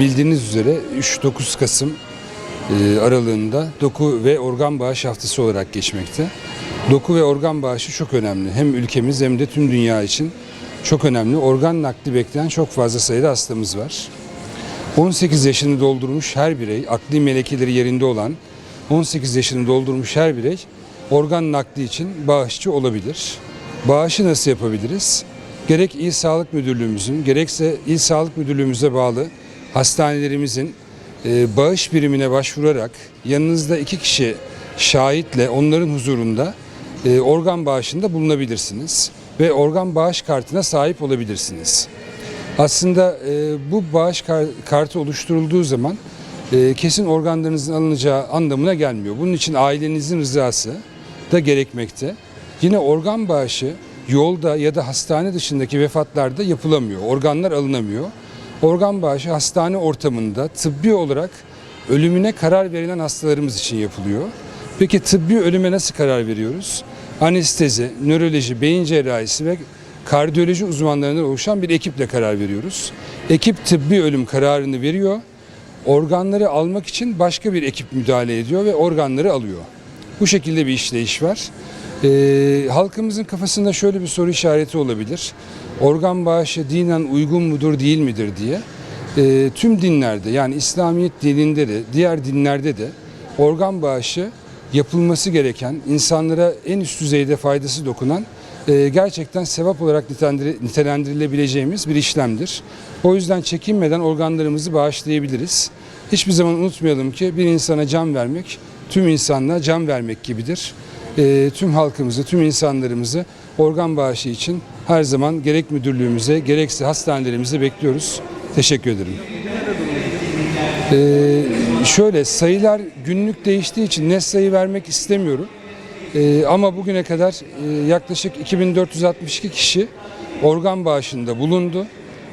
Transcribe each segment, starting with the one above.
Bildiğiniz üzere 3-9 Kasım e, aralığında doku ve organ bağış haftası olarak geçmekte. Doku ve organ bağışı çok önemli. Hem ülkemiz hem de tüm dünya için çok önemli. Organ nakli bekleyen çok fazla sayıda hastamız var. 18 yaşını doldurmuş her birey, akli melekeleri yerinde olan 18 yaşını doldurmuş her birey organ nakli için bağışçı olabilir. Bağışı nasıl yapabiliriz? Gerek İl Sağlık Müdürlüğümüzün, gerekse İl Sağlık Müdürlüğümüze bağlı hastanelerimizin e, bağış birimine başvurarak yanınızda iki kişi şahitle onların huzurunda e, organ bağışında bulunabilirsiniz ve organ bağış kartına sahip olabilirsiniz. Aslında e, bu bağış kar- kartı oluşturulduğu zaman e, kesin organlarınızın alınacağı anlamına gelmiyor. Bunun için ailenizin rızası da gerekmekte. Yine organ bağışı yolda ya da hastane dışındaki vefatlarda yapılamıyor. Organlar alınamıyor. Organ bağışı hastane ortamında tıbbi olarak ölümüne karar verilen hastalarımız için yapılıyor. Peki tıbbi ölüme nasıl karar veriyoruz? Anestezi, nöroloji, beyin cerrahisi ve kardiyoloji uzmanlarından oluşan bir ekiple karar veriyoruz. Ekip tıbbi ölüm kararını veriyor. Organları almak için başka bir ekip müdahale ediyor ve organları alıyor. Bu şekilde bir işleyiş var. Ee, halkımızın kafasında şöyle bir soru işareti olabilir. Organ bağışı dinen uygun mudur değil midir diye. Ee, tüm dinlerde yani İslamiyet dininde de diğer dinlerde de organ bağışı yapılması gereken insanlara en üst düzeyde faydası dokunan e, gerçekten sevap olarak nitelendir- nitelendirilebileceğimiz bir işlemdir. O yüzden çekinmeden organlarımızı bağışlayabiliriz. Hiçbir zaman unutmayalım ki bir insana can vermek tüm insanlığa can vermek gibidir. E, tüm halkımızı, tüm insanlarımızı organ bağışı için her zaman gerek müdürlüğümüze gerekse hastanelerimize bekliyoruz. Teşekkür ederim. Ee, şöyle sayılar günlük değiştiği için net sayı vermek istemiyorum. Ee, ama bugüne kadar e, yaklaşık 2462 kişi organ bağışında bulundu.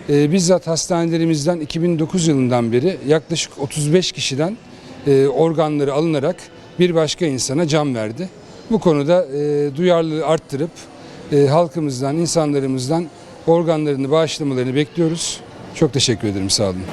Ee, bizzat hastanelerimizden 2009 yılından beri yaklaşık 35 kişiden e, organları alınarak bir başka insana can verdi. Bu konuda e, duyarlılığı arttırıp e, halkımızdan, insanlarımızdan organlarını bağışlamalarını bekliyoruz. Çok teşekkür ederim. Sağ olun.